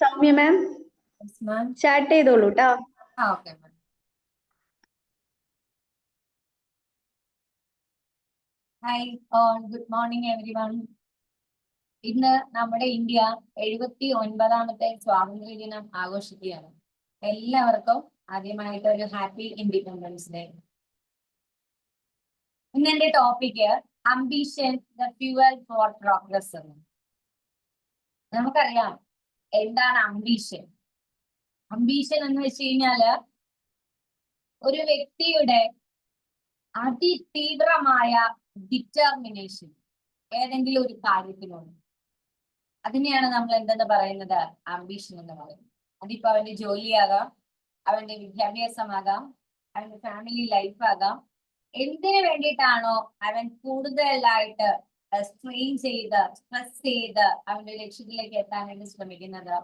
സൗമ്യ മാം chat ചെയ്തോളൂ കേട്ടോ ആ okay ma'am hi all good morning everyone ഇന്ന് നമ്മുടെ ഇന്ത്യ എഴുപത്തി ഒൻപതാമത്തെ സ്വാതന്ത്ര്യ ദിനം ആഘോഷിക്കുകയാണ്. എല്ലാവർക്കും ആദ്യമായിട്ട് ഒരു ഹാപ്പി ഇൻഡിപെൻഡൻസ് ഡേ. ഇന്ന് എന്റെ topic ambition the fuel for progress എന്ന് നമുക്കറിയാം എന്താണ് അംബീഷൻ അംബീഷൻ എന്ന് വെച്ച് കഴിഞ്ഞാൽ ഒരു വ്യക്തിയുടെ അതിതീവ്രമായ ഡിറ്റർമിനേഷൻ ഏതെങ്കിലും ഒരു കാര്യത്തിനോട് അതിനെയാണ് നമ്മൾ എന്തെന്ന് പറയുന്നത്? അംബീഷൻ എന്ന് പറയുന്നത്. അതിപ്പോ അവന്റെ ജോലിയാകാം അവന്റെ വിദ്യാഭ്യാസമാകാം അവന്റെ ഫാമിലി ലൈഫ് ആകാം. എന്തിനു വേണ്ടിയിട്ടാണോ അവൻ കൂടുതലായിട്ട് സ്ട്രെയിൻ ചെയ്ത് സ്ട്രെസ് ചെയ്ത് അവന്റെ ലക്ഷ്യത്തിലേക്ക് എത്താൻ വേണ്ടി ശ്രമിക്കുന്നത്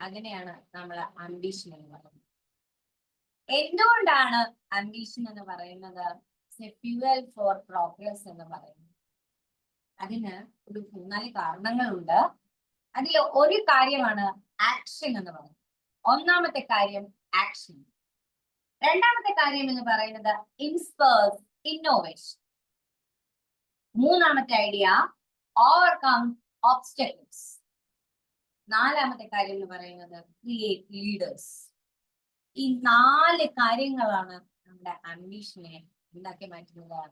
അങ്ങനെയാണ് നമ്മൾ അംബീഷൻ എന്ന് പറയുന്നത്. എന്തുകൊണ്ടാണ് അംബീഷൻ എന്ന് പറയുന്നത്? ഫ്യൂവൽ ഫോർ പ്രോഗ്രസ് എന്ന് പറയുന്നത്. അതിന് ഒരു മൂന്നാൽ കാരണങ്ങളുണ്ട്. അതിൽ ഒരു കാര്യമാണ് ആക്ഷൻ എന്ന് പറയുന്നത്. ഒന്നാമത്തെ കാര്യം ആക്ഷൻ രണ്ടാമത്തെ കാര്യം എന്ന് പറയുന്നത് ഇൻസ്പേഴ്സ് ഇന്നോവേഷൻ മൂന്നാമത്തെ ഐഡിയ ഓവർകം ഓബ്സ്റ്റക്കിൾസ് നാലാമത്തെ കാര്യം എന്ന് പറയുന്നത് ക്രിയേറ്റ് ലീഡേഴ്സ് ഈ നാല് കാര്യങ്ങളാണ് നമ്മുടെ അംബീഷനെ ഉണ്ടാക്കി മാറ്റുന്നത്.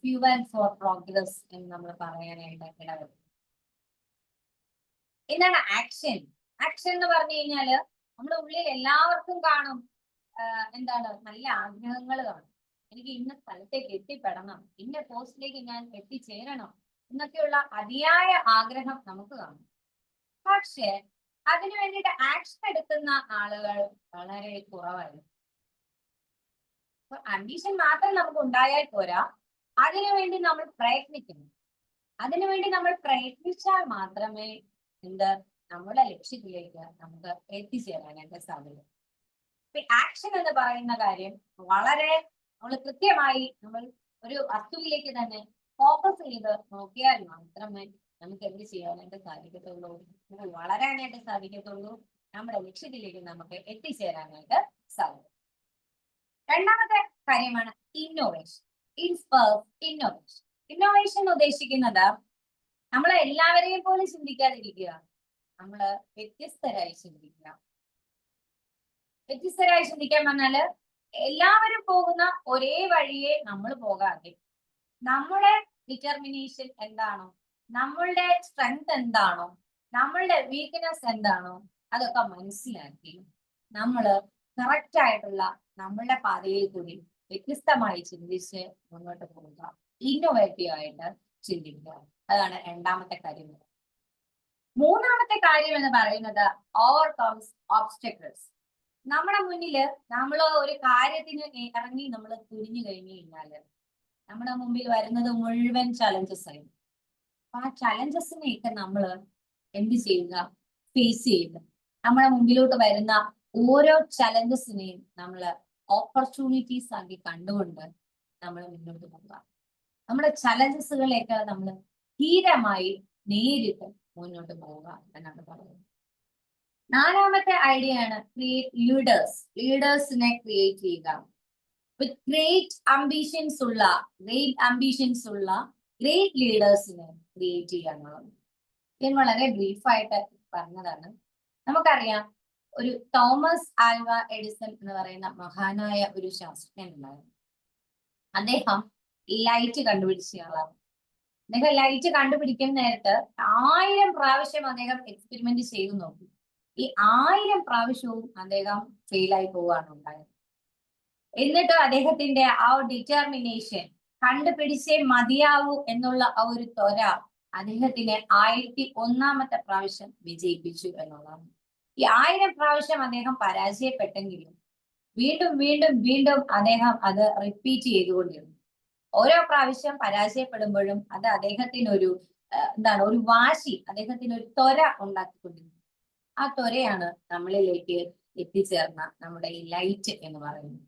ഫ്യൂവൽ ഫോർ പ്രോഗ്രസ് എന്ന് നമ്മൾ പറയാനായിട്ട് ഇടവരും. എന്താണ് ആക്ഷൻ ആക്ഷൻ എന്ന് പറഞ്ഞു കഴിഞ്ഞാൽ നമ്മുടെ ഉള്ളിൽ എല്ലാവർക്കും കാണും എന്താണ് നല്ല ആഗ്രഹങ്ങൾ കാണും. എനിക്ക് ഇന്ന സ്ഥലത്തേക്ക് എത്തിപ്പെടണം ഇന്ന പോസ്റ്റിലേക്ക് ഞാൻ എത്തിച്ചേരണം എന്നൊക്കെയുള്ള അതിയായ ആഗ്രഹം നമുക്ക് കാണും. പക്ഷേ അതിനു വേണ്ടിയിട്ട് ആക്ഷൻ എടുക്കുന്ന ആളുകൾ വളരെ കുറവായിരുന്നു. അംബീഷൻ മാത്രം നമുക്ക് ഉണ്ടായാൽ പോരാ. അതിനുവേണ്ടി നമ്മൾ പ്രയത്നിക്കുന്നു അതിനുവേണ്ടി നമ്മൾ പ്രയത്നിച്ചാൽ മാത്രമേ എന്ത് നമ്മുടെ ലക്ഷ്യത്തിലേക്ക് നമുക്ക് എത്തിച്ചേരാനായിട്ട് സാധ്യത ആക്ഷൻ എന്ന് പറയുന്ന കാര്യം വളരെ നമ്മൾ കൃത്യമായി നമ്മൾ ഒരു വസ്തുവിലേക്ക് തന്നെ ഫോക്കസ് ചെയ്ത് നോക്കിയാൽ മാത്രമേ നമുക്ക് എന്ത് ചെയ്യാനായിട്ട് സാധിക്കത്തുള്ളൂ. നമുക്ക് വളരാനായിട്ട് സാധിക്കത്തുള്ളൂ. നമ്മുടെ ലക്ഷ്യത്തിലേക്ക് നമുക്ക് എത്തിച്ചേരാനായിട്ട് സാധിക്കും. രണ്ടാമത്തെ കാര്യമാണ് ഇന്നോവേഷൻ ഇൻസ്പേഴ്സ് ഇന്നോവേഷൻ ഇന്നോവേഷൻ ഉദ്ദേശിക്കുന്നത് നമ്മൾ എല്ലാവരെയും പോലെ ചിന്തിക്കാതിരിക്കുക. നമ്മൾ വ്യത്യസ്തരായി ചിന്തിക്കുക. വ്യത്യസ്തരായി ചിന്തിക്കാൻ പറഞ്ഞാൽ എല്ലാവരും പോകുന്ന ഒരേ വഴിയെ നമ്മൾ പോകാതെ നമ്മുടെ ഡിറ്റർമിനേഷൻ എന്താണോ നമ്മളുടെ സ്ട്രെങ്ത് എന്താണോ നമ്മളുടെ വീക്ക്നെസ് എന്താണോ അതൊക്കെ മനസ്സിലാക്കി നമ്മൾ കറക്റ്റ് ആയിട്ടുള്ള നമ്മളുടെ പാതയിൽ കൂടി വ്യത്യസ്തമായി ചിന്തിച്ച് മുന്നോട്ട് പോവുക. ഇന്നോവേറ്റീവ് ആയിട്ട് ചിന്തിക്കുക. അതാണ് രണ്ടാമത്തെ കാര്യം. മൂന്നാമത്തെ കാര്യം എന്ന് പറയുന്നത് ഓവർകംസ് ഓബ്സ്റ്റക്കിൾസ് നമ്മുടെ മുന്നിൽ നമ്മൾ ഒരു കാര്യത്തിന് ഇറങ്ങി നമ്മൾ തിരിഞ്ഞു കഴിഞ്ഞു കഴിഞ്ഞാൽ നമ്മുടെ മുമ്പിൽ വരുന്നത് മുഴുവൻ ചലഞ്ചസ് ആയിരുന്നു അപ്പൊ ആ ചലഞ്ചസിനെയൊക്കെ നമ്മൾ എന്ത് ചെയ്യുക? ഫേസ് ചെയ്യുക. നമ്മുടെ മുമ്പിലോട്ട് വരുന്ന ഓരോ ചലഞ്ചസിനെയും നമ്മൾ ഓപ്പർച്യൂണിറ്റീസ് ആക്കി കണ്ടുകൊണ്ട് നമ്മൾ മുന്നോട്ട് പോവുക. നമ്മുടെ ചലഞ്ചസുകളെയൊക്കെ നമ്മൾ ധീരമായി നേരിട്ട് മുന്നോട്ട് പോവുക എന്നാണ് പറയുന്നത്. നാലാമത്തെ ഐഡിയ ആണ് ക്രിയേറ്റ് ലീഡേഴ്സ് ലീഡേഴ്സിനെ ക്രിയേറ്റ് ചെയ്യുക. വിത്ത് ഗ്രേറ്റ് അംബിഷൻസ് ഉള്ള ഗ്രേറ്റ് അംബിഷൻസ് ഉള്ള ഗ്രേറ്റ് ലീഡേഴ്സിനെ ക്രിയേറ്റ് ചെയ്യുക എന്നുള്ളത്. ഞാൻ വളരെ ബ്രീഫായിട്ട് പറഞ്ഞതാണ്. നമുക്കറിയാം ഒരു തോമസ് ആൽവ എഡിസൺ എന്ന് പറയുന്ന മഹാനായ ഒരു ശാസ്ത്രജ്ഞൻ ഉണ്ടായിരുന്നു. അദ്ദേഹം ലൈറ്റ് കണ്ടുപിടിച്ചയാളാണ് അദ്ദേഹം ലൈറ്റ് കണ്ടുപിടിക്കുന്ന നേരത്ത് ആയിരം പ്രാവശ്യം അദ്ദേഹം എക്സ്പെരിമെന്റ് ചെയ്തു നോക്കി. ഈ ആയിരം പ്രാവശ്യവും അദ്ദേഹം ഫെയിലായി പോവുകയാണ് ഉണ്ടായത്. എന്നിട്ട് അദ്ദേഹത്തിന്റെ ആ ഡിറ്റർമിനേഷൻ കണ്ടുപിടിച്ചേ മതിയാവൂ എന്നുള്ള ആ ഒരു ത്വര അദ്ദേഹത്തിനെ ആയിരത്തി ഒന്നാമത്തെ പ്രാവശ്യം വിജയിപ്പിച്ചു എന്നുള്ളതാണ്. ഈ ആയിരം പ്രാവശ്യം അദ്ദേഹം പരാജയപ്പെട്ടെങ്കിലും വീണ്ടും വീണ്ടും വീണ്ടും അദ്ദേഹം അത് റിപ്പീറ്റ് ചെയ്തുകൊണ്ടിരുന്നു. ഓരോ പ്രാവശ്യം പരാജയപ്പെടുമ്പോഴും അത് അദ്ദേഹത്തിന് ഒരു എന്താണ് ഒരു വാശി അദ്ദേഹത്തിന് ഒരു ത്വര ഉണ്ടാക്കിക്കൊണ്ടിരുന്നു. ആ ത്വരയാണ് നമ്മളിലേക്ക് എത്തിച്ചേർന്ന നമ്മുടെ ഈ ലൈറ്റ് എന്ന് പറയുന്നത്.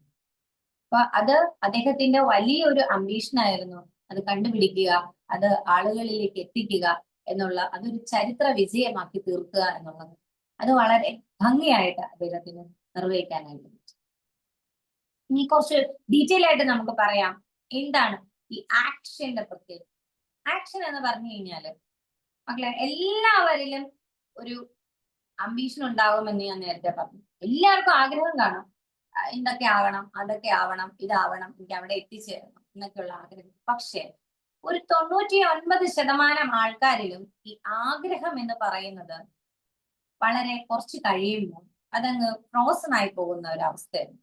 അപ്പൊ അത് അദ്ദേഹത്തിന്റെ വലിയൊരു അംബീഷൻ ആയിരുന്നു. അത് കണ്ടുപിടിക്കുക അത് ആളുകളിലേക്ക് എത്തിക്കുക എന്നുള്ള അതൊരു ചരിത്ര വിജയമാക്കി തീർക്കുക എന്നുള്ളത്. അത് വളരെ ഭംഗിയായിട്ട് അദ്ദേഹത്തിന് നിർവഹിക്കാനായിട്ട് ഇനി കുറച്ച് ഡീറ്റെയിൽ ആയിട്ട് നമുക്ക് പറയാം. എന്താണ് ഈ ആക്ഷന്റെ പ്രത്യേകത? ആക്ഷൻ എന്ന് പറഞ്ഞു കഴിഞ്ഞാൽ മക്കളെ എല്ലാവരിലും ഒരു അംബീഷൻ ഉണ്ടാകുമെന്ന് ഞാൻ നേരത്തെ പറഞ്ഞു. എല്ലാവർക്കും ആഗ്രഹം കാണും. ഇതൊക്കെ ആവണം അതൊക്കെ ആവണം ഇതാവണം എനിക്ക് അവിടെ എത്തിച്ചേരണം എന്നൊക്കെയുള്ള ആഗ്രഹം. പക്ഷേ ഒരു തൊണ്ണൂറ്റി ഒൻപത് ശതമാനം ആൾക്കാരിലും ഈ ആഗ്രഹം എന്ന് പറയുന്നത് വളരെ കുറച്ച് കഴിയുമ്പോൾ അതങ്ങ് ഫ്രോസൺ ആയി പോകുന്ന ഒരു അവസ്ഥയാണ്.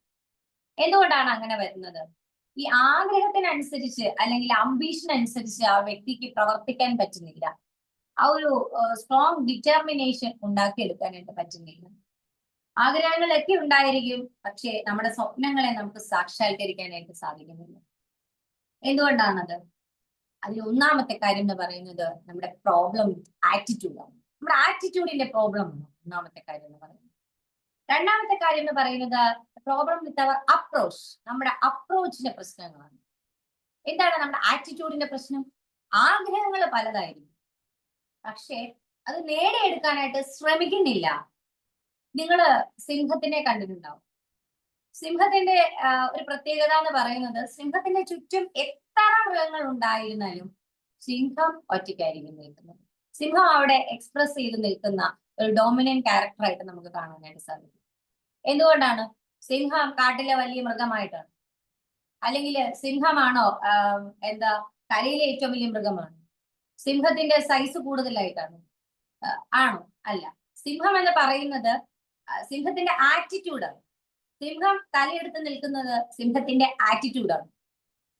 എന്തുകൊണ്ടാണ് അങ്ങനെ വരുന്നത്? ഈ ആഗ്രഹത്തിനനുസരിച്ച് അല്ലെങ്കിൽ അംബീഷൻ അനുസരിച്ച് ആ വ്യക്തിക്ക് പ്രവർത്തിക്കാൻ പറ്റുന്നില്ല. ആ ഒരു സ്ട്രോങ് ഡിറ്റർമിനേഷൻ ഉണ്ടാക്കിയെടുക്കാനായിട്ട് പറ്റുന്നില്ല. ആഗ്രഹങ്ങളൊക്കെ ഉണ്ടായിരിക്കും പക്ഷേ നമ്മുടെ സ്വപ്നങ്ങളെ നമുക്ക് സാക്ഷാത്കരിക്കാനായിട്ട് സാധിക്കുന്നില്ല. എന്തുകൊണ്ടാണത്? അതിൽ ഒന്നാമത്തെ കാര്യം എന്ന് പറയുന്നത് നമ്മുടെ പ്രോബ്ലം ആറ്റിറ്റ്യൂഡാണ് നമ്മുടെ ആറ്റിറ്റ്യൂഡിന്റെ പ്രോബ്ലം ആണ് ഒന്നാമത്തെ കാര്യം എന്ന് പറയുന്നത്. രണ്ടാമത്തെ കാര്യം എന്ന് പറയുന്നത് പ്രോബ്ലം വിത്ത് അവർ അപ്രോച്ച് നമ്മുടെ അപ്രോച്ചിന്റെ പ്രശ്നങ്ങളാണ്. എന്താണ് നമ്മുടെ ആറ്റിറ്റ്യൂഡിന്റെ പ്രശ്നം? ആഗ്രഹങ്ങൾ പലതായിരിക്കും. പക്ഷേ അത് നേടിയെടുക്കാനായിട്ട് ശ്രമിക്കുന്നില്ല. നിങ്ങൾ സിംഹത്തിനെ കണ്ടിട്ടുണ്ടാവും. സിംഹത്തിന്റെ ഒരു പ്രത്യേകത എന്ന് പറയുന്നത് സിംഹത്തിന്റെ ചുറ്റും എത്ര മൃഗങ്ങൾ ഉണ്ടായിരുന്നാലും സിംഹം ഒറ്റയ്ക്കായിരിക്കും നിൽക്കുന്നത്. സിംഹം അവിടെ എക്സ്പ്രസ് ചെയ്ത് നിൽക്കുന്ന ഒരു ഡോമിനന്റ് ക്യാരക്ടറായിട്ട് നമുക്ക് കാണാനായിട്ട് സാധിക്കും. എന്തുകൊണ്ടാണ്? സിംഹം കാട്ടിലെ വലിയ മൃഗമായിട്ടാണ്. അല്ലെങ്കിൽ സിംഹമാണോ എന്താ കരയിലെ ഏറ്റവും വലിയ മൃഗമാണ്? സിംഹത്തിന്റെ സൈസ് കൂടുതലായിട്ടാണ്. ആണോ? അല്ല. സിംഹം എന്ന് പറയുന്നത് സിംഹത്തിന്റെ ആറ്റിറ്റ്യൂഡാണ് സിംഹം തലയെടുത്ത് നിൽക്കുന്നത് സിംഹത്തിന്റെ ആറ്റിറ്റ്യൂഡാണ്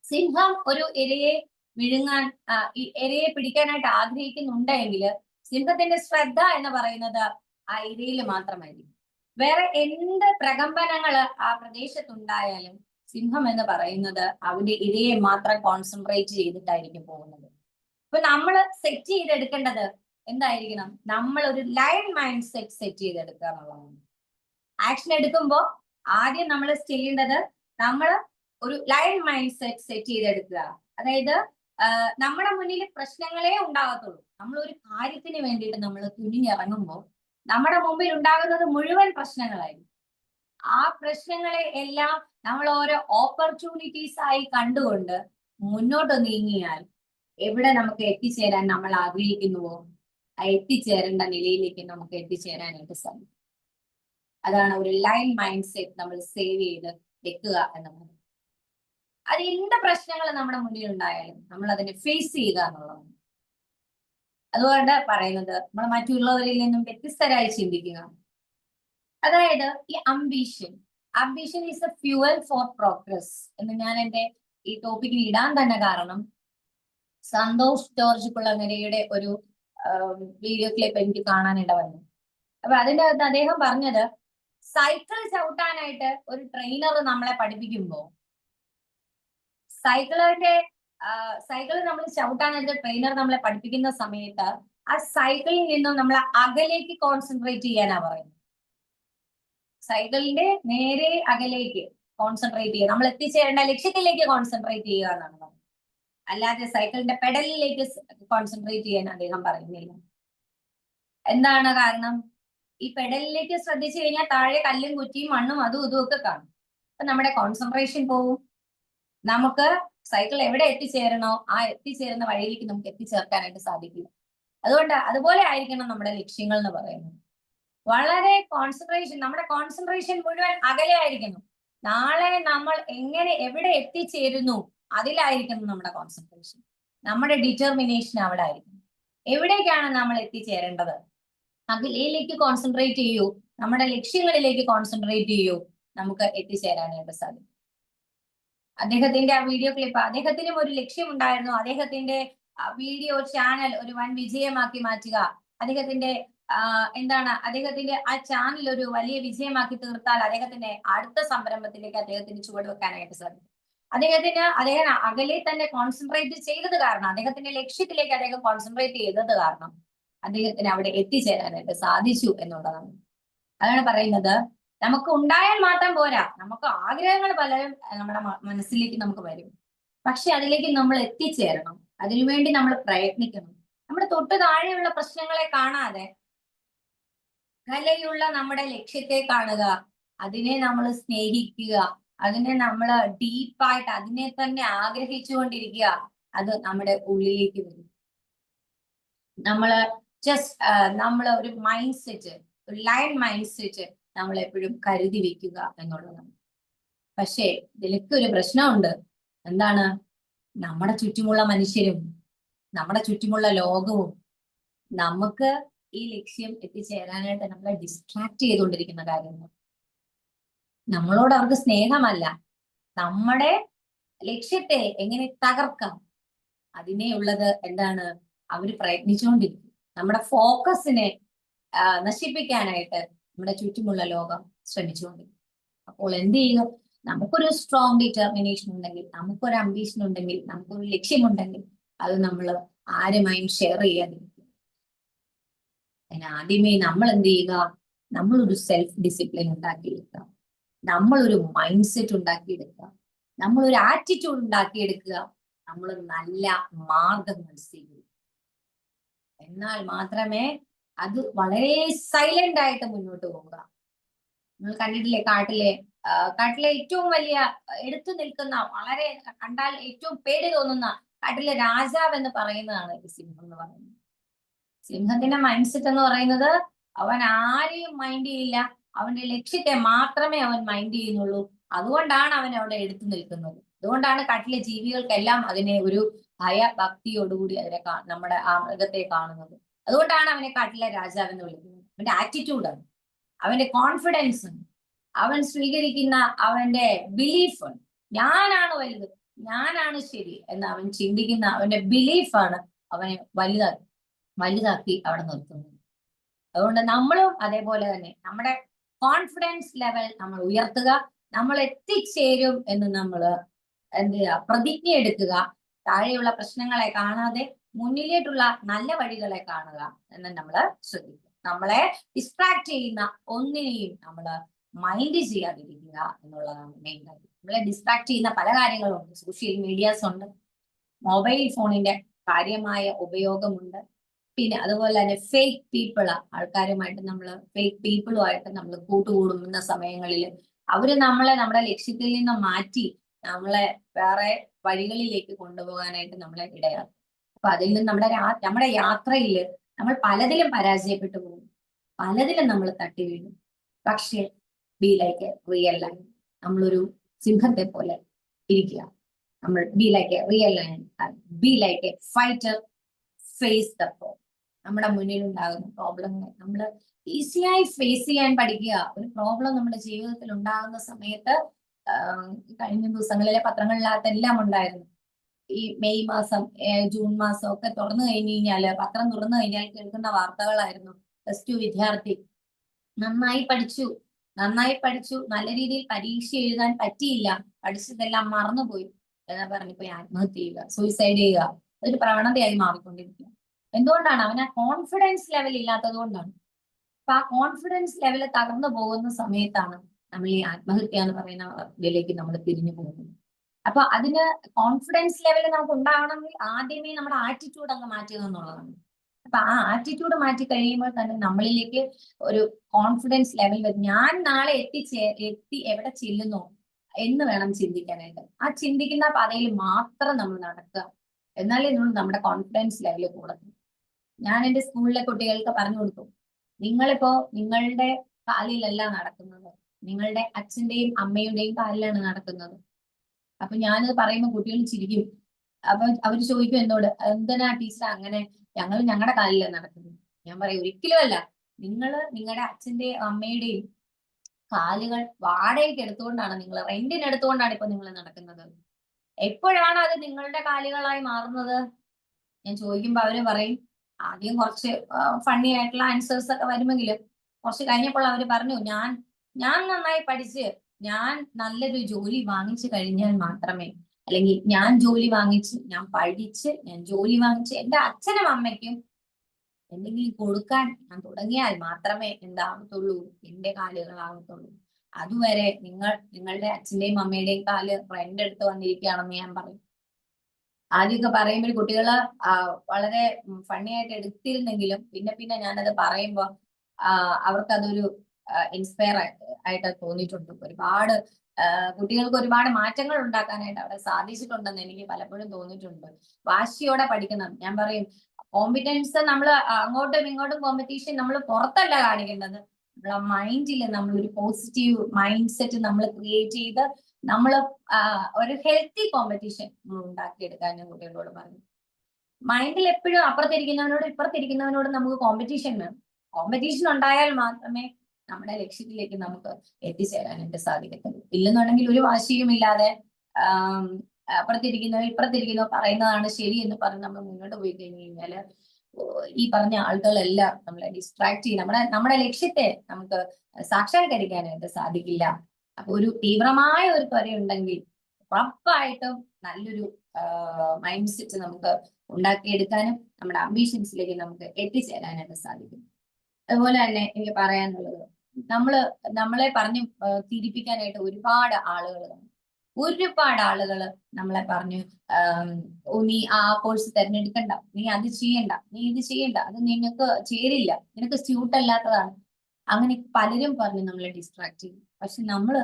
സിംഹം ഒരു ഇരയെ വിഴുങ്ങാൻ ഇരയെ പിടിക്കാനായിട്ട് ആഗ്രഹിക്കുന്നുണ്ടെങ്കിൽ സിംഹത്തിന്റെ ശ്രദ്ധ എന്ന് പറയുന്നത് ആ ഇരയിൽ മാത്രമായിരിക്കും. വേറെ എന്ത് പ്രകമ്പനങ്ങൾ ആ പ്രദേശത്തുണ്ടായാലും സിംഹം എന്ന് പറയുന്നത് അവന്റെ ഇരയെ മാത്രം കോൺസെൻട്രേറ്റ് ചെയ്തിട്ടായിരിക്കും പോകുന്നത്. അപ്പൊ നമ്മൾ സെറ്റ് ചെയ്തെടുക്കേണ്ടത് എന്തായിരിക്കണം? നമ്മൾ ഒരു ലൈൻ മൈൻഡ് സെറ്റ് സെറ്റ് ചെയ്തെടുക്കുക എന്നുള്ളതാണ്. ആക്ഷൻ എടുക്കുമ്പോൾ ആദ്യം നമ്മൾ ചെയ്യേണ്ടത്? നമ്മൾ ഒരു ലൈൻ മൈൻഡ് സെറ്റ് സെറ്റ് ചെയ്തെടുക്കുക. അതായത് നമ്മുടെ മുന്നിൽ പ്രശ്നങ്ങളേ ഉണ്ടാകത്തുള്ളൂ. നമ്മൾ ഒരു കാര്യത്തിന് വേണ്ടിയിട്ട് നമ്മൾ തുനിഞ്ഞിറങ്ങുമ്പോൾ നമ്മുടെ മുമ്പിൽ ഉണ്ടാകുന്നത് മുഴുവൻ പ്രശ്നങ്ങളായിരിക്കും. ആ പ്രശ്നങ്ങളെ എല്ലാം നമ്മൾ ഓരോ ഓപ്പർച്യൂണിറ്റീസ് ആയി കണ്ടുകൊണ്ട് മുന്നോട്ട് നീങ്ങിയാൽ എവിടെ നമുക്ക് എത്തിച്ചേരാൻ നമ്മൾ ആഗ്രഹിക്കുന്നുവോ? ആ എത്തിച്ചേരേണ്ട നിലയിലേക്ക് നമുക്ക് എത്തിച്ചേരാനായിട്ട് സാധിക്കും. അതാണ് ഒരു ലൈൻ മൈൻഡ് സെറ്റ് നമ്മൾ സേവ് ചെയ്ത് വെക്കുക എന്നുള്ളത്. അത് എന്ത് പ്രശ്നങ്ങൾ നമ്മുടെ മുന്നിൽ ഉണ്ടായാലും നമ്മൾ അതിനെ ഫേസ് ചെയ്യുക എന്നുള്ളതാണ്. അതുകൊണ്ട് പറയുന്നത് നമ്മൾ മറ്റുള്ളവരിൽ നിന്നും വ്യത്യസ്തരായി ചിന്തിക്കുക. അതായത് ഈ ambition ambition is a fuel for progress എന്ന് ഞാൻ എന്റെ ഈ ടോപ്പിക്കിൽ ഇടാൻ തന്നെ കാരണം സന്തോഷ് ജോർജ് കുളങ്ങരയുടെ ഒരു വീഡിയോ ക്ലിപ്പ് എനിക്ക് കാണാനിട വന്നു അപ്പൊ അതിന്റെ അകത്ത് അദ്ദേഹം പറഞ്ഞത് സൈക്കിൾ ചവിട്ടാനായിട്ട് ഒരു ട്രെയിനർ നമ്മളെ പഠിപ്പിക്കുമ്പോൾ സൈക്കിളിന്റെ സൈക്കിൾ നമ്മൾ ചവിട്ടാനായിട്ട് ട്രെയിനർ നമ്മളെ പഠിപ്പിക്കുന്ന സമയത്ത് ആ സൈക്കിളിൽ നിന്നും നമ്മൾ അകലേക്ക് കോൺസെൻട്രേറ്റ് ചെയ്യാനാ പറയുന്നത്. സൈക്കിളിന്റെ നേരെ അകലേക്ക് കോൺസെൻട്രേറ്റ് ചെയ്യുക. നമ്മൾ എത്തിച്ചേരേണ്ട ലക്ഷ്യത്തിലേക്ക് കോൺസെൻട്രേറ്റ് ചെയ്യുക എന്നാണ് അല്ലാതെ സൈക്കിളിന്റെ പെഡലിലേക്ക് കോൺസെൻട്രേറ്റ് ചെയ്യാൻ അദ്ദേഹം പറയുന്നില്ല. എന്താണ് കാരണം? ഈ പെഡലിലേക്ക് ശ്രദ്ധിച്ചു കഴിഞ്ഞാൽ താഴെ കല്ലും കുറ്റിയും മണ്ണും അതും ഇതും ഒക്കെ കാണും. അപ്പൊ നമ്മുടെ കോൺസെൻട്രേഷൻ പോവും. നമുക്ക് സൈക്കിൾ എവിടെ എത്തിച്ചേരണോ ആ എത്തിച്ചേരുന്ന വഴിയിലേക്ക് നമുക്ക് എത്തിച്ചേർക്കാനായിട്ട് സാധിക്കില്ല. അതുകൊണ്ട് അതുപോലെ ആയിരിക്കണം നമ്മുടെ ലക്ഷ്യങ്ങൾ എന്ന് പറയുന്നത്. വളരെ കോൺസെൻട്രേഷൻ നമ്മുടെ കോൺസെൻട്രേഷൻ മുഴുവൻ അകലെ ആയിരിക്കണം. നാളെ നമ്മൾ എങ്ങനെ എവിടെ എത്തിച്ചേരുന്നു? അതിലായിരിക്കണം നമ്മുടെ കോൺസെൻട്രേഷൻ നമ്മുടെ ഡിറ്റർമിനേഷൻ അവിടെ ആയിരിക്കും എവിടേക്കാണ് നമ്മൾ എത്തിച്ചേരേണ്ടത്? അകലയിലേക്ക് കോൺസെൻട്രേറ്റ് ചെയ്യൂ. നമ്മുടെ ലക്ഷ്യങ്ങളിലേക്ക് കോൺസെൻട്രേറ്റ് ചെയ്യൂ. നമുക്ക് എത്തിച്ചേരാനായിട്ട് സാധിക്കും. അദ്ദേഹത്തിന്റെ ആ വീഡിയോ ക്ലിപ്പ് അദ്ദേഹത്തിനും ഒരു ലക്ഷ്യമുണ്ടായിരുന്നു. അദ്ദേഹത്തിന്റെ വീഡിയോ ചാനൽ ഒരു വൻ വിജയമാക്കി മാറ്റുക. അദ്ദേഹത്തിന്റെ എന്താണ്? അദ്ദേഹത്തിന്റെ ആ ചാനൽ ഒരു വലിയ വിജയമാക്കി തീർത്താൽ അദ്ദേഹത്തിന്റെ അടുത്ത സംരംഭത്തിലേക്ക് അദ്ദേഹത്തിന് ചുവട് വെക്കാനായിട്ട് സാധിക്കും. അദ്ദേഹത്തിന് അദ്ദേഹം അകലെ തന്നെ കോൺസെൻട്രേറ്റ് ചെയ്തത് കാരണം അദ്ദേഹത്തിന്റെ ലക്ഷ്യത്തിലേക്ക് അദ്ദേഹം കോൺസെൻട്രേറ്റ് ചെയ്തത് കാരണം അദ്ദേഹത്തിന് അവിടെ എത്തിച്ചേരാനായിട്ട് സാധിച്ചു എന്നുള്ളതാണ്. അതാണ് പറയുന്നത്. നമുക്ക് ഉണ്ടായാൽ മാത്രം പോരാ. നമുക്ക് ആഗ്രഹങ്ങൾ പലരും നമ്മുടെ മനസ്സിലേക്ക് നമുക്ക് വരും. പക്ഷെ അതിലേക്ക് നമ്മൾ എത്തിച്ചേരണം. അതിനുവേണ്ടി നമ്മൾ പ്രയത്നിക്കണം. നമ്മുടെ തൊട്ട് താഴെയുള്ള പ്രശ്നങ്ങളെ കാണാതെ കലയുള്ള നമ്മുടെ ലക്ഷ്യത്തെ കാണുക അതിനെ നമ്മൾ സ്നേഹിക്കുക അതിനെ നമ്മൾ ഡീപ്പായിട്ട് അതിനെ തന്നെ ആഗ്രഹിച്ചുകൊണ്ടിരിക്കുക അത് നമ്മുടെ ഉള്ളിലേക്ക് വരും. നമ്മൾ ജസ്റ്റ് നമ്മൾ ഒരു മൈൻഡ് സെറ്റ് ഒരു ലൈൻ മൈൻഡ് സെറ്റ് നമ്മൾ എപ്പോഴും കരുതി വെക്കുക എന്നുള്ളതാണ്. പക്ഷേ ഇതിലൊക്കെ ഒരു പ്രശ്നമുണ്ട്. എന്താണ്? നമ്മുടെ ചുറ്റുമുള്ള മനുഷ്യരും നമ്മുടെ ചുറ്റുമുള്ള ലോകവും നമുക്ക് ഈ ലക്ഷ്യം എത്തിച്ചേരാനായിട്ട് നമ്മളെ ഡിസ്ട്രാക്ട് ചെയ്തുകൊണ്ടിരിക്കുന്ന കാര്യങ്ങൾ. നമ്മളോട് അവർക്ക് സ്നേഹമല്ല. നമ്മുടെ ലക്ഷ്യത്തെ എങ്ങനെ തകർക്കാം? അതിനെയുള്ളത് എന്താണ്? അവർ പ്രയത്നിച്ചുകൊണ്ടിരിക്കും നമ്മുടെ ഫോക്കസിനെ നശിപ്പിക്കാനായിട്ട് നമ്മുടെ ചുറ്റുമുള്ള ലോകം ശ്രമിച്ചുകൊണ്ടിരിക്കും അപ്പോൾ എന്ത് ചെയ്യും നമുക്കൊരു സ്ട്രോങ് ഡിറ്റർമിനേഷൻ ഉണ്ടെങ്കിൽ നമുക്കൊരു അംബീഷൻ ഉണ്ടെങ്കിൽ നമുക്കൊരു ലക്ഷ്യമുണ്ടെങ്കിൽ അത് നമ്മൾ ആരുമായും ഷെയർ ചെയ്യാതിരിക്കും. അതിന് ആദ്യമേ നമ്മൾ എന്ത് ചെയ്യുക? നമ്മളൊരു സെൽഫ് ഡിസിപ്ലിൻ ഉണ്ടാക്കിയെടുക്കുക. നമ്മളൊരു മൈൻഡ് സെറ്റ് ഉണ്ടാക്കിയെടുക്കുക. നമ്മളൊരു ആറ്റിറ്റ്യൂഡ് ഉണ്ടാക്കിയെടുക്കുക. നമ്മൾ നല്ല മാർഗങ്ങൾ സ്വീകരിക്കുക. എന്നാൽ മാത്രമേ അത് വളരെ സൈലന്റ് ആയിട്ട് മുന്നോട്ട് പോവുക. നിങ്ങൾ കണ്ടിട്ടില്ലേ കാട്ടിലെ കാട്ടിലെ ഏറ്റവും വലിയ എടുത്തു നിൽക്കുന്ന വളരെ കണ്ടാൽ ഏറ്റവും പേടി തോന്നുന്ന കാട്ടിലെ രാജാവ് എന്ന് പറയുന്നതാണ് ഈ സിംഹം എന്ന് പറയുന്നത്. സിംഹത്തിന്റെ മൈൻഡ് സെറ്റ് എന്ന് പറയുന്നത് അവൻ ആരെയും മൈൻഡ് ചെയ്യില്ല. അവന്റെ ലക്ഷ്യത്തെ മാത്രമേ അവൻ മൈൻഡ് ചെയ്യുന്നുള്ളൂ. അതുകൊണ്ടാണ് അവൻ അവിടെ എടുത്തു നിൽക്കുന്നത്. അതുകൊണ്ടാണ് കാട്ടിലെ ജീവികൾക്കെല്ലാം അതിനെ ഒരു ഭയഭക്തിയോടുകൂടി അതിനെ നമ്മുടെ ആ മൃഗത്തെ കാണുന്നത്. അതുകൊണ്ടാണ് അവനെ കാട്ടിലെ രാജാവ് എന്ന് വിളിക്കുന്നത്. അവന്റെ ആറ്റിറ്റ്യൂഡാണ് അവന്റെ കോൺഫിഡൻസ് ഉണ്ട്. അവൻ സ്വീകരിക്കുന്ന അവന്റെ ബിലീഫ് ഉണ്ട്. ഞാനാണ് വലുത്. ഞാനാണ് ശരി എന്ന് അവൻ ചിന്തിക്കുന്ന അവന്റെ ബിലീഫാണ് അവനെ വലുതാക്കി വലുതാക്കി അവിടെ നിർത്തുന്നത്. അതുകൊണ്ട് നമ്മളും അതേപോലെ തന്നെ നമ്മുടെ കോൺഫിഡൻസ് ലെവൽ നമ്മൾ ഉയർത്തുക നമ്മൾ എത്തിച്ചേരും എന്ന് നമ്മൾ എന്ത് പ്രതിജ്ഞ എടുക്കുക. താഴെയുള്ള പ്രശ്നങ്ങളെ കാണാതെ മുന്നിലേട്ടുള്ള നല്ല വഴികളെ കാണുക എന്ന് നമ്മൾ ശ്രദ്ധിക്കുക. നമ്മളെ ഡിസ്ട്രാക്ട് ചെയ്യുന്ന ഒന്നിനെയും നമ്മൾ മൈൻഡ് ചെയ്യാതിരിക്കുക എന്നുള്ളതാണ് മെയിൻ കാര്യം. നമ്മളെ ഡിസ്ട്രാക്ട് ചെയ്യുന്ന പല കാര്യങ്ങളുണ്ട്. സോഷ്യൽ മീഡിയാസ് ഉണ്ട്. മൊബൈൽ ഫോണിന്റെ കാര്യമായ ഉപയോഗമുണ്ട്. പിന്നെ അതുപോലെ തന്നെ ഫേക്ക് പീപ്പിൾ ആൾക്കാരുമായിട്ട് നമ്മൾ ഫേക്ക് പീപ്പിളുമായിട്ട് നമ്മൾ കൂട്ടുകൂടുന്ന സമയങ്ങളിൽ അവർ നമ്മളെ നമ്മുടെ ലക്ഷ്യത്തിൽ നിന്ന് മാറ്റി നമ്മളെ വേറെ വഴികളിലേക്ക് കൊണ്ടുപോകാനായിട്ട് നമ്മളെ ഇടയാക്കും. അപ്പൊ അതിൽ നിന്ന് നമ്മുടെ നമ്മുടെ യാത്രയിൽ നമ്മൾ പലതിലും പരാജയപ്പെട്ടു പോകും. പലതിലും നമ്മൾ തട്ടി വീഴും. പക്ഷേ ബി ലൈക്ക് റിയൽ ലൈൻ നമ്മളൊരു സിംഹത്തെ പോലെ ഇരിക്കുക. നമ്മൾ be like real lion be like a fighter face the problem നമ്മുടെ മുന്നിൽ ഉണ്ടാകുന്ന പ്രോബ്ലങ്ങൾ നമ്മൾ ഈസിയായി ഫേസ് ചെയ്യാൻ പഠിക്കുക. ഒരു പ്രോബ്ലം നമ്മുടെ ജീവിതത്തിൽ ഉണ്ടാകുന്ന സമയത്ത് കഴിഞ്ഞ ദിവസങ്ങളിലെ പത്രങ്ങളിലകത്ത് എല്ലാം ഉണ്ടായിരുന്നു. ഈ മെയ് മാസം ജൂൺ മാസം ഒക്കെ തുറന്നു കഴിഞ്ഞു കഴിഞ്ഞാൽ പത്രം തുറന്നു കഴിഞ്ഞാൽ കേൾക്കുന്ന വാർത്തകളായിരുന്നു. പ്ലസ് ടു വിദ്യാർത്ഥി നന്നായി പഠിച്ചു. നന്നായി പഠിച്ചു. നല്ല രീതിയിൽ പരീക്ഷ എഴുതാൻ പറ്റിയില്ല. പഠിച്ചതെല്ലാം മറന്നുപോയി. എന്നാ പറഞ്ഞിപ്പോ ആത്മഹത്യ ചെയ്യുക സൂയിസൈഡ് ചെയ്യുക. അതൊരു പ്രവണതയായി മാറിക്കൊണ്ടിരിക്കുക എന്തുകൊണ്ടാണ്? അവന് ആ കോൺഫിഡൻസ് ലെവൽ ഇല്ലാത്തത് കൊണ്ടാണ്. അപ്പൊ ആ കോൺഫിഡൻസ് ലെവൽ തകർന്നു പോകുന്ന സമയത്താണ് നമ്മൾ ഈ ആത്മഹത്യ എന്ന് പറയുന്ന ഇതിലേക്ക് നമ്മൾ തിരിഞ്ഞു പോകുന്നത്. അപ്പൊ അതിന് കോൺഫിഡൻസ് ലെവൽ നമുക്ക് ഉണ്ടാവണമെങ്കിൽ ആദ്യമേ നമ്മുടെ ആറ്റിറ്റ്യൂഡ് അങ്ങ് മാറ്റുക എന്നുള്ളതാണ്. അപ്പൊ ആ ആറ്റിറ്റ്യൂഡ് മാറ്റി കഴിയുമ്പോൾ തന്നെ നമ്മളിലേക്ക് ഒരു കോൺഫിഡൻസ് ലെവൽ വരും. ഞാൻ നാളെ എത്തിച്ചേ എത്തി എവിടെ ചെല്ലുന്നു എന്ന് വേണം ചിന്തിക്കാനായിട്ട്. ആ ചിന്തിക്കുന്ന പാതയിൽ മാത്രം നമ്മൾ നടക്കുക. എന്നാലേ നമ്മൾ നമ്മുടെ കോൺഫിഡൻസ് ലെവൽ കൂടത്തും ഞാൻ എന്റെ സ്കൂളിലെ കുട്ടികൾക്ക് പറഞ്ഞു കൊടുക്കും നിങ്ങളിപ്പോ നിങ്ങളുടെ കാലിലല്ല നടക്കുന്നത്. നിങ്ങളുടെ അച്ഛന്റെയും അമ്മയുടെയും കാലിലാണ് നടക്കുന്നത്. അപ്പൊ ഞാനത് പറയുമ്പോൾ കുട്ടികൾ ചിരിക്കും. അപ്പൊ അവർ ചോദിക്കും എന്നോട് എന്തിനാ ടീച്ചർ അങ്ങനെ? ഞങ്ങൾ ഞങ്ങളുടെ കാലിലാണ് നടക്കുന്നത്. ഞാൻ പറയും ഒരിക്കലും അല്ല. നിങ്ങൾ നിങ്ങളുടെ അച്ഛന്റെയും അമ്മയുടെയും കാലുകൾ വാടകയ്ക്ക് എടുത്തുകൊണ്ടാണ് നിങ്ങൾ റെന്റിന് എടുത്തുകൊണ്ടാണ് ഇപ്പൊ നിങ്ങൾ നടക്കുന്നത്. എപ്പോഴാണ് അത് നിങ്ങളുടെ കാലുകളായി മാറുന്നത്? ഞാൻ ചോദിക്കുമ്പോ അവർ പറയും ആദ്യം കുറച്ച് ഫണ്ണി ആയിട്ടുള്ള ആൻസേഴ്സ് ഒക്കെ വരുമെങ്കിലും കുറച്ച് കഴിഞ്ഞപ്പോൾ അവർ പറഞ്ഞു ഞാൻ ഞാൻ നന്നായി പഠിച്ച് ഞാൻ നല്ലൊരു ജോലി വാങ്ങിച്ചു കഴിഞ്ഞാൽ മാത്രമേ അല്ലെങ്കിൽ ഞാൻ ജോലി വാങ്ങിച്ച് ഞാൻ പഠിച്ച് ഞാൻ ജോലി വാങ്ങിച്ച് എന്റെ അച്ഛനും അമ്മയ്ക്കും എന്തെങ്കിലും കൊടുക്കാൻ ഞാൻ തുടങ്ങിയാൽ മാത്രമേ എന്താകത്തുള്ളൂ എന്റെ കാലുകളാകത്തുള്ളൂ അതുവരെ നിങ്ങൾ നിങ്ങളുടെ അച്ഛന്റെയും അമ്മയുടെയും കാൽ റെന്റ് എടുത്ത് വന്നിരിക്കുകയാണെന്ന് ഞാൻ പറയും. ആദ്യമൊക്കെ പറയുമ്പോൾ കുട്ടികൾ ആ, വളരെ ഫണ്ണി ആയിട്ട് എടുത്തിരുന്നെങ്കിലും പിന്നെ പിന്നെ ഞാനത് പറയുമ്പോൾ അവർക്കതൊരു ഇൻസ്പയർ ആയിട്ട് തോന്നിയിട്ടുണ്ട്. ഒരുപാട് കുട്ടികൾക്ക് ഒരുപാട് മാറ്റങ്ങൾ ഉണ്ടാക്കാനായിട്ട് അവിടെ സാധിച്ചിട്ടുണ്ടെന്ന് എനിക്ക് പലപ്പോഴും തോന്നിയിട്ടുണ്ട്. വാശിയോടെ പഠിക്കണം. ഞാൻ പറയും കോമ്പിറ്റൻസ് നമ്മൾ അങ്ങോട്ടും ഇങ്ങോട്ടും കോമ്പറ്റീഷൻ നമ്മൾ പുറത്തല്ല കാണിക്കേണ്ടത്. നമ്മളെ മൈൻഡിൽ നമ്മൾ ഒരു പോസിറ്റീവ് മൈൻഡ് സെറ്റ് നമ്മൾ ക്രിയേറ്റ് ചെയ്ത് നമ്മൾ ഒരു ഹെൽത്തി കോമ്പറ്റീഷൻ ഉണ്ടാക്കിയെടുക്കാൻ ഞാൻ കുട്ടികളോട് പറഞ്ഞു. മൈൻഡിൽ എപ്പോഴും അപ്പുറത്തിരിക്കുന്നവനോട് ഇപ്പുറത്തിരിക്കുന്നവനോട് നമുക്ക് കോമ്പറ്റീഷൻ വേണം. കോമ്പറ്റീഷൻ ഉണ്ടായാൽ മാത്രമേ നമ്മുടെ ലക്ഷ്യത്തിലേക്ക് നമുക്ക് എത്തിച്ചേരാനായിട്ട് സാധിക്കത്തുള്ളൂ. ഇല്ലെന്നുണ്ടെങ്കിൽ ഒരു വാശിയും ഇല്ലാതെ അപ്പുറത്തിരിക്കുന്നോ ഇപ്പുറത്തിരിക്കുന്നവ പറയുന്നതാണ് ശരി എന്ന് പറഞ്ഞ് നമ്മൾ മുന്നോട്ട് പോയി കഴിഞ്ഞു കഴിഞ്ഞാൽ ഈ പറഞ്ഞ ആളുകളെല്ലാം നമ്മളെ ഡിസ്ട്രാക്ട് ചെയ്യും. നമ്മുടെ നമ്മുടെ ലക്ഷ്യത്തെ നമുക്ക് സാക്ഷാത്കരിക്കാനായിട്ട് സാധിക്കില്ല. അപ്പൊ ഒരു തീവ്രമായ ഒരു ത്വരയുണ്ടെങ്കിൽ ഉറപ്പായിട്ടും നല്ലൊരു മൈൻഡ് സെറ്റ് നമുക്ക് ഉണ്ടാക്കിയെടുക്കാനും നമ്മുടെ അംബീഷൻസിലേക്ക് നമുക്ക് എത്തിച്ചേരാനായിട്ട് സാധിക്കും. അതുപോലെ തന്നെ എനിക്ക് പറയാനുള്ളത് നമ്മൾ നമ്മളെ പറഞ്ഞു തിരിപ്പിക്കാനായിട്ട് ഒരുപാട് ആളുകൾ ഒരുപാട് ആളുകൾ നമ്മളെ പറഞ്ഞു നീ ആ കോഴ്സ് തിരഞ്ഞെടുക്കണ്ട നീ അത് ചെയ്യണ്ട നീ ഇത് ചെയ്യണ്ട അത് നിനക്ക് ചേരില്ല നിനക്ക് സ്യൂട്ട് അല്ലാത്തതാണ്. അങ്ങനെ പലരും പറഞ്ഞു നമ്മളെ ഡിസ്ട്രാക്ട് ചെയ്യും പക്ഷെ നമ്മൾ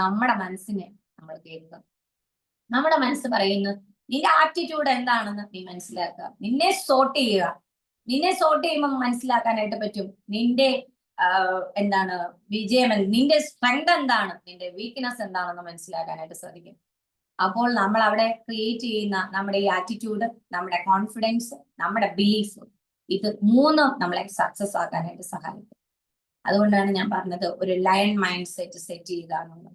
നമ്മുടെ മനസ്സിനെ നമ്മൾ കേൾക്കുക. നമ്മുടെ മനസ്സ് പറയുന്നു നിന്റെ ആറ്റിറ്റ്യൂഡ് എന്താണെന്ന് നീ മനസ്സിലാക്കുക. നിന്നെ സോർട്ട് ചെയ്യുക. നിന്നെ സോർട്ട് ചെയ്യുമ്പോൾ മനസ്സിലാക്കാനായിട്ട് പറ്റും. നിന്റെ എന്താണ് വിജയം നിന്റെ സ്ട്രെങ്ത് എന്താണ്? നിന്റെ വീക്ക്നെസ് എന്താണെന്ന് മനസ്സിലാക്കാനായിട്ട് സാധിക്കും. അപ്പോൾ നമ്മൾ അവിടെ ക്രിയേറ്റ് ചെയ്യുന്ന നമ്മുടെ ഈ ആറ്റിറ്റ്യൂഡ് നമ്മുടെ കോൺഫിഡൻസ് നമ്മുടെ ബിലീഫ് ഇത് മൂന്നും നമ്മളെ സക്സസ് ആക്കാനായിട്ട് സഹായിക്കും. അതുകൊണ്ടാണ് ഞാൻ പറഞ്ഞത് ഒരു ലയൺ മൈൻഡ് സെറ്റ് സെറ്റ് ചെയ്യുക എന്നുള്ളത്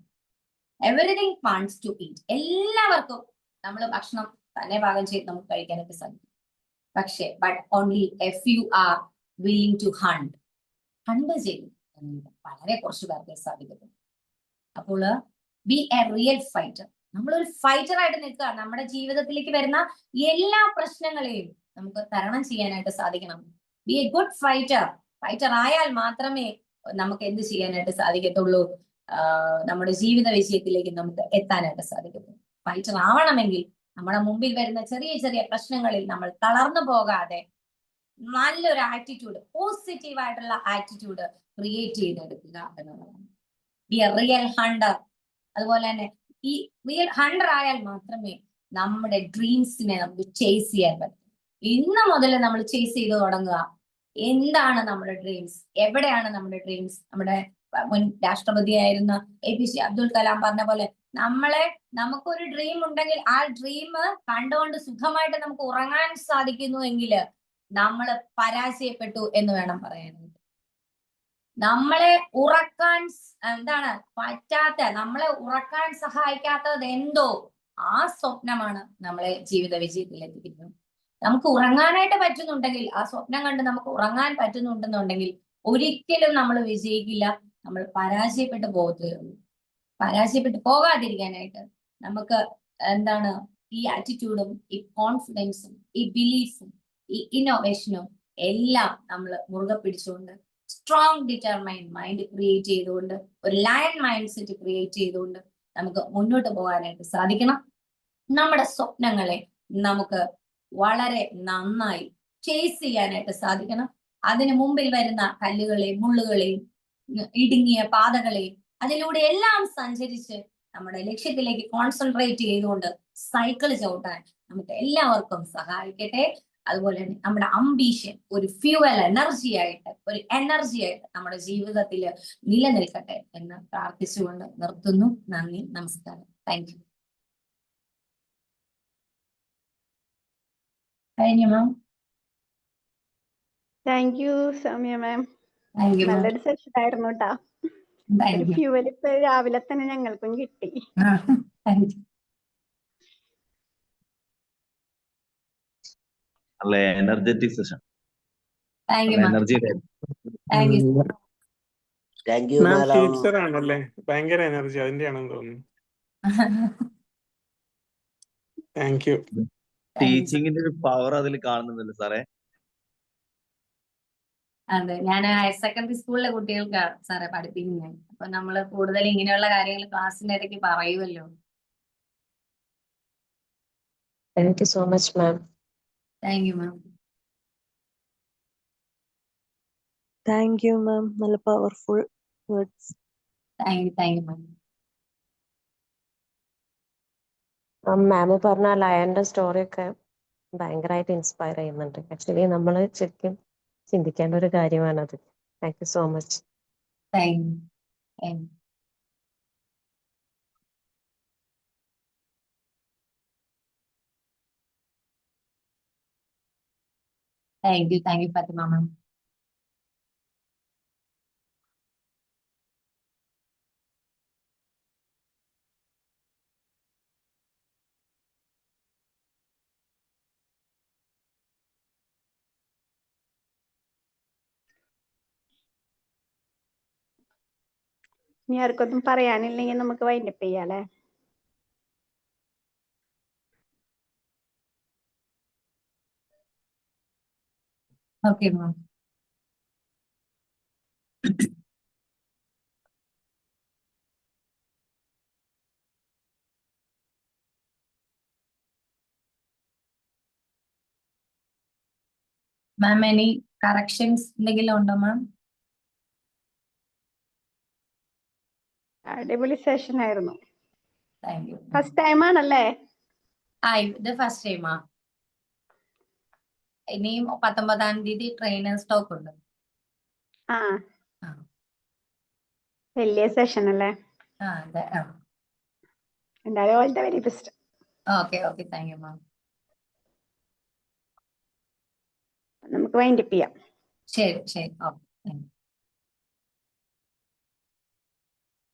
വാണ്ട്സ് ടു ഈറ്റ് എല്ലാവർക്കും നമ്മൾ ഭക്ഷണം തന്നെ പാകം ചെയ്ത് നമുക്ക് കഴിക്കാനൊക്കെ സാധിക്കും. പക്ഷെ but only if you are willing to hunt hunt ചെയ്യും. വളരെ കുറച്ച് പേർക്ക് സാധിക്കത്തുള്ളൂ. അപ്പോൾ ബി എ റിയൽ ഫൈറ്റർ നമ്മളൊരു ഫൈറ്റർ ആയിട്ട് നിൽക്കുക. നമ്മുടെ ജീവിതത്തിലേക്ക് വരുന്ന എല്ലാ പ്രശ്നങ്ങളെയും നമുക്ക് തരണം ചെയ്യാനായിട്ട് സാധിക്കണം. Be a good fighter fighter ആയാൽ മാത്രമേ നമുക്ക് എന്ത് ചെയ്യാനായിട്ട് സാധിക്കത്തുള്ളൂ? നമ്മുടെ ജീവിത വിജയത്തിലേക്ക് നമുക്ക് എത്താനായിട്ട് സാധിക്കത്തുള്ളൂ. ഫൈറ്റർ ആവണമെങ്കിൽ നമ്മുടെ മുമ്പിൽ വരുന്ന ചെറിയ ചെറിയ പ്രശ്നങ്ങളിൽ നമ്മൾ തളർന്നു പോകാതെ നല്ലൊരു ആറ്റിറ്റ്യൂഡ് പോസിറ്റീവ് ആയിട്ടുള്ള ആറ്റിറ്റ്യൂഡ് ക്രിയേറ്റ് ചെയ്തെടുക്കുക എന്നുള്ളതാണ്. ബി എ റിയൽ ഹണ്ടർ അതുപോലെ തന്നെ ഈ റിയൽ ഹണ്ടർ ആയാൽ മാത്രമേ നമ്മുടെ ഡ്രീംസിനെ നമുക്ക് ചേസ് ചെയ്യാൻ പറ്റൂ. ഇന്ന് മുതൽ നമ്മൾ ചേസ് ചെയ്ത് തുടങ്ങുക. എന്താണ് നമ്മുടെ ഡ്രീംസ് എവിടെയാണ് നമ്മുടെ ഡ്രീംസ് നമ്മുടെ മുൻ രാഷ്ട്രപതിയായിരുന്ന A P J Abdul Kalam പറഞ്ഞ പോലെ നമ്മളെ നമുക്കൊരു ഡ്രീം ഉണ്ടെങ്കിൽ ആ ഡ്രീം കണ്ടുകൊണ്ട് സുഖമായിട്ട് നമുക്ക് ഉറങ്ങാൻ സാധിക്കുന്നു എങ്കിൽ നമ്മൾ പരാജയപ്പെട്ടു എന്ന് വേണം പറയാനായിട്ട്. നമ്മളെ ഉറക്കാൻ എന്താണ് പറ്റാത്ത നമ്മളെ ഉറക്കാൻ സഹായിക്കാത്തത് എന്തോ ആ സ്വപ്നമാണ് നമ്മളെ ജീവിത വിജയത്തിൽ എത്തിക്കുന്നത് നമുക്ക് ഉറങ്ങാനായിട്ട് പറ്റുന്നുണ്ടെങ്കിൽ ആ സ്വപ്നം കണ്ട് നമുക്ക് ഉറങ്ങാൻ പറ്റുന്നുണ്ടെന്നുണ്ടെങ്കിൽ ഒരിക്കലും നമ്മൾ വിജയിക്കില്ല. നമ്മൾ പരാജയപ്പെട്ടു പോകത്തേ പരാജയപ്പെട്ടു പോകാതിരിക്കാനായിട്ട് നമുക്ക് എന്താണ് ഈ ആറ്റിറ്റ്യൂഡും ഈ കോൺഫിഡൻസും ഈ ബിലീഫും ഈ ഇന്നോവേഷനും എല്ലാം നമ്മൾ മുറുകെ പിടിച്ചുകൊണ്ട് സ്ട്രോങ് ഡിറ്റർമൈൻഡ് മൈൻഡ് ക്രിയേറ്റ് ചെയ്തുകൊണ്ട് ഒരു ലയൺ മൈൻഡ് സെറ്റ് ക്രിയേറ്റ് ചെയ്തുകൊണ്ട് നമുക്ക് മുന്നോട്ട് പോകാനായിട്ട് സാധിക്കണം. നമ്മുടെ സ്വപ്നങ്ങളെ നമുക്ക് വളരെ നന്നായി ചേസ് ചെയ്യാനായിട്ട് സാധിക്കണം. അതിന് മുമ്പിൽ വരുന്ന കല്ലുകളെയും മുള്ളുകളെയും ഇടുങ്ങിയ പാതകളെയും അതിലൂടെ എല്ലാം സഞ്ചരിച്ച് നമ്മുടെ ലക്ഷ്യത്തിലേക്ക് കോൺസെൻട്രേറ്റ് ചെയ്തുകൊണ്ട് സൈക്കിൾ ചവിട്ടാൻ നമുക്ക് എല്ലാവർക്കും സഹായിക്കട്ടെ. അതുപോലെ തന്നെ നമ്മുടെ അംബീഷൻ ഒരു ഫ്യൂവൽ എനർജി ആയിട്ട് ഒരു എനർജി ആയിട്ട് നമ്മുടെ ജീവിതത്തിൽ നിലനിൽക്കട്ടെ എന്ന് പ്രാർത്ഥിച്ചുകൊണ്ട് നിർത്തുന്നു. നന്ദി നമസ്കാരം. താങ്ക് കഴിഞ്ഞു ma'am thank you Soumya ma'am നല്ലൊരു സെഷൻ ആയിരുന്നു കേട്ടാ ഫ്യൂവൽ ഇപ്പൊ രാവിലെ തന്നെ ഞങ്ങൾക്കും കിട്ടി. നല്ല എനർജറ്റിക് സെഷൻ എനർജി ടീച്ചർ ആണല്ലേ? ഭയങ്കര എനർജി അതിന്റെയാണെന്ന് തോന്നുന്നു. താങ്ക് യു ടീച്ചിങ്ങിന്റെ ഒരു പവർ അതിൽ കാണുന്നുണ്ടല്ലോ സാറേ. അതെ. ഞാൻ ഹയർ സെക്കൻഡറി സ്കൂളിലെ കുട്ടികൾക്കാണ് സാറെ പഠിപ്പിക്കുന്നത് അപ്പൊ നമ്മൾ കൂടുതൽ ഇങ്ങനെയുള്ള കാര്യങ്ങൾ ക്ലാസ്സിന്റെ ഇടയ്ക്ക് പറയുമല്ലോ thank you so much ma'am thank you ma'am thank you ma'am നല്ല powerful words thank you thank you ma'am ma'am പറഞ്ഞ ലയന്റെ സ്റ്റോറിയൊക്കെ ഭയങ്കരമായിട്ട് ഇൻസ്പയർ ചെയ്യുന്നുണ്ട്. ആക്ച്വലി നമ്മൾ ശരിക്കും ചിന്തിക്കേണ്ട ഒരു കാര്യമാണത്. Thank you so much thank you thank you Fathima ma'am ഇനി ആർക്കൊന്നും പറയാനില്ലെങ്കിൽ നമുക്ക് വൈൻഡപ്പ് ചെയ്യാം ചെയ്യാലെ. Okay ma'am ma'am any corrections എന്തെങ്കിലും ഉണ്ടോ മാം അടിപൊളി സെഷൻ ആയിരുന്നു. ഫസ്റ്റ് ടൈം ആണല്ലേ? ആ ഇത് ഫസ്റ്റ് ടൈമാ ഇനിയും പത്തൊമ്പതാം തീയതി ട്രെയിനർ സ്റ്റോക്ക് ഉണ്ട്. ആ. വലിയ സെഷൻ അല്ലേ? ആ അതെ ആ. എന്തായാലും all the very best okay okay thank you ma'am നമുക്ക് വൈൻഡപ്പ് ചെയ്യാം. ശരി ശരി. Okay thank U